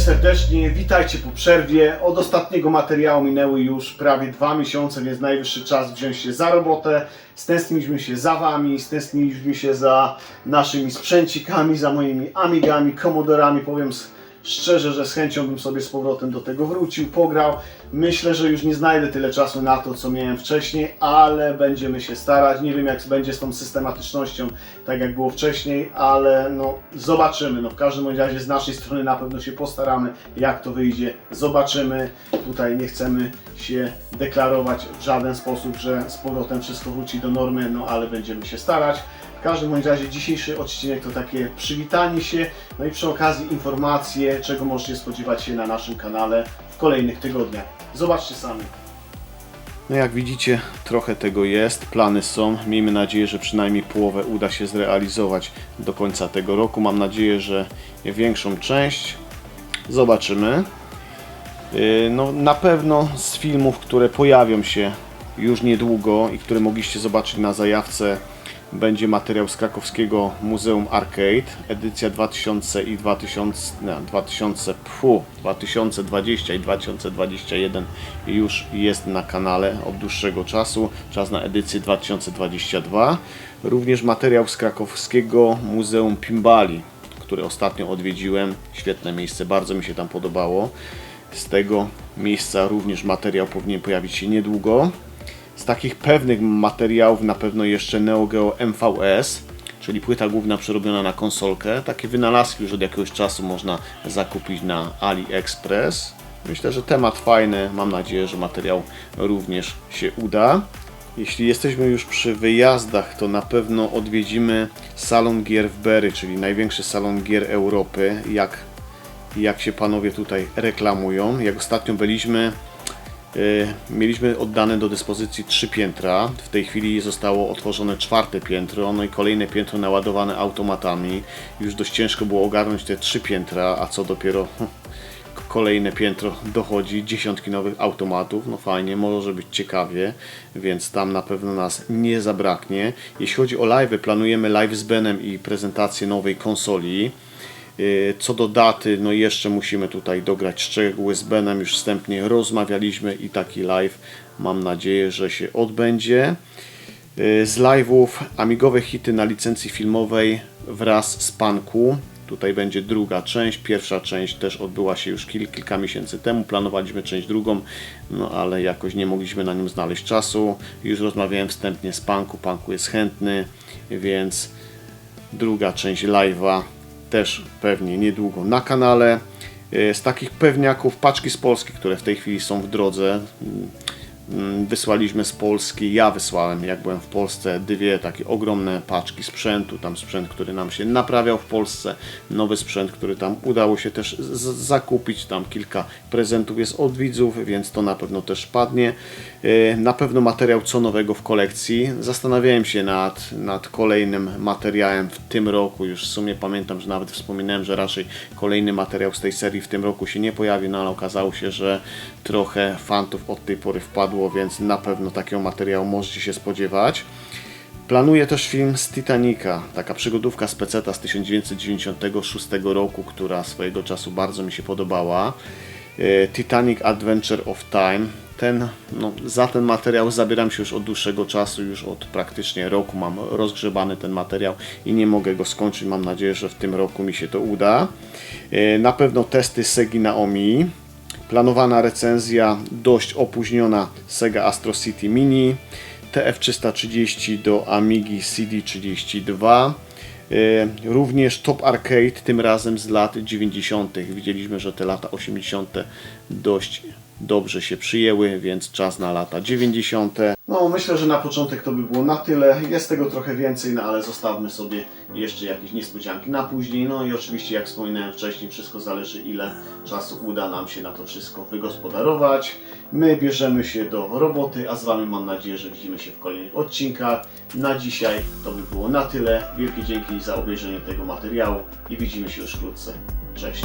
serdecznie, witajcie po przerwie. Od ostatniego materiału minęły już prawie dwa miesiące, więc najwyższy czas wziąć się za robotę. Stęskniliśmy się za Wami, stęskniliśmy się za naszymi sprzęcikami, za moimi Amigami, Commodorami. Powiem szczerze, że z chęcią bym sobie z powrotem do tego wrócił, pograł. Myślę, że już nie znajdę tyle czasu na to, co miałem wcześniej, ale będziemy się starać. Nie wiem, jak będzie z tą systematycznością, tak jak było wcześniej, ale no zobaczymy. No w każdym razie z naszej strony na pewno się postaramy, jak to wyjdzie. Zobaczymy. Tutaj nie chcemy się deklarować w żaden sposób, że z powrotem wszystko wróci do normy, no ale będziemy się starać. Każdym bądź razie dzisiejszy odcinek to takie przywitanie się, no i przy okazji informacje, czego możecie spodziewać się na naszym kanale w kolejnych tygodniach. Zobaczcie sami. No jak widzicie, trochę tego jest, plany są. Miejmy nadzieję, że przynajmniej połowę uda się zrealizować do końca tego roku. Mam nadzieję, że większą część. Zobaczymy. Yy, No, na pewno z filmów, które pojawią się już niedługo i które mogliście zobaczyć na zajawce, będzie materiał z krakowskiego Muzeum Arcade, edycja 2000 i 2000, nie, 2000, pfu, 2020 i 2021 już jest na kanale od dłuższego czasu, czas na edycję 2022. Również materiał z krakowskiego Muzeum Pimbali, które ostatnio odwiedziłem, świetne miejsce, bardzo mi się tam podobało. Z tego miejsca również materiał powinien pojawić się niedługo. Z takich pewnych materiałów na pewno jeszcze Neo Geo MVS, czyli płyta główna przerobiona na konsolkę. Takie wynalazki już od jakiegoś czasu można zakupić na AliExpress. Myślę, że temat fajny. Mam nadzieję, że materiał również się uda. Jeśli jesteśmy już przy wyjazdach, to na pewno odwiedzimy salon gier w Berry, czyli największy salon gier Europy. Jak, jak się panowie tutaj reklamują. Jak ostatnio byliśmy, Mieliśmy oddane do dyspozycji trzy piętra. W tej chwili zostało otworzone czwarte piętro, no i kolejne piętro naładowane automatami. Już dość ciężko było ogarnąć te trzy piętra, a co dopiero hm, kolejne piętro dochodzi, dziesiątki nowych automatów. No fajnie, może być ciekawie, więc tam na pewno nas nie zabraknie. Jeśli chodzi o live, planujemy live z Benem i prezentację nowej konsoli. Yy, Co do daty, no jeszcze musimy tutaj dograć szczegóły z Benem, już wstępnie rozmawialiśmy i taki live mam nadzieję, że się odbędzie. Yy, Z live'ów amigowe hity na licencji filmowej wraz z Panku. Tutaj będzie druga część. Pierwsza część też odbyła się już kil, kilka miesięcy temu. Planowaliśmy część drugą, no ale jakoś nie mogliśmy na nią znaleźć czasu. Już rozmawiałem wstępnie z Panku. Panku jest chętny, więc druga część live'a też pewnie niedługo na kanale. E, Z takich pewniaków paczki z Polski, które w tej chwili są w drodze. Mm, Wysłaliśmy z Polski, ja wysłałem jak byłem w Polsce dwie takie ogromne paczki sprzętu, tam sprzęt, który nam się naprawiał w Polsce, nowy sprzęt, który tam udało się też zakupić, tam kilka prezentów jest od widzów, więc to na pewno też padnie. E, Na pewno materiał co nowego w kolekcji. Zastanawiałem się nad, nad kolejnym materiałem w tym roku, już w sumie pamiętam, że nawet wspominałem, że raczej kolejny materiał z tej serii w tym roku się nie pojawi, no ale okazało się, że trochę fantów od tej pory wpadło, więc na pewno takiego materiału możecie się spodziewać. Planuję też film z Titanica, taka przygodówka z peceta z 1996 roku, która swojego czasu bardzo mi się podobała. E, Titanic Adventure of Time. Ten, no, za ten materiał zabieram się już od dłuższego czasu, już od praktycznie roku mam rozgrzebany ten materiał i nie mogę go skończyć. Mam nadzieję, że w tym roku mi się to uda. E, Na pewno testy Segi Naomi. Planowana recenzja dość opóźniona Sega Astro City Mini. TF330 do Amigi CD32. E, Również Top Arcade, tym razem z lat 90. Widzieliśmy, że te lata 80. dość dobrze się przyjęły, więc czas na lata 90. No, myślę, że na początek to by było na tyle. Jest tego trochę więcej, no ale zostawmy sobie jeszcze jakieś niespodzianki na później. No i oczywiście, jak wspominałem wcześniej, wszystko zależy, ile czasu uda nam się na to wszystko wygospodarować. My bierzemy się do roboty, a z Wami mam nadzieję, że widzimy się w kolejnych odcinkach. Na dzisiaj to by było na tyle. Wielkie dzięki za obejrzenie tego materiału i widzimy się już wkrótce. Cześć!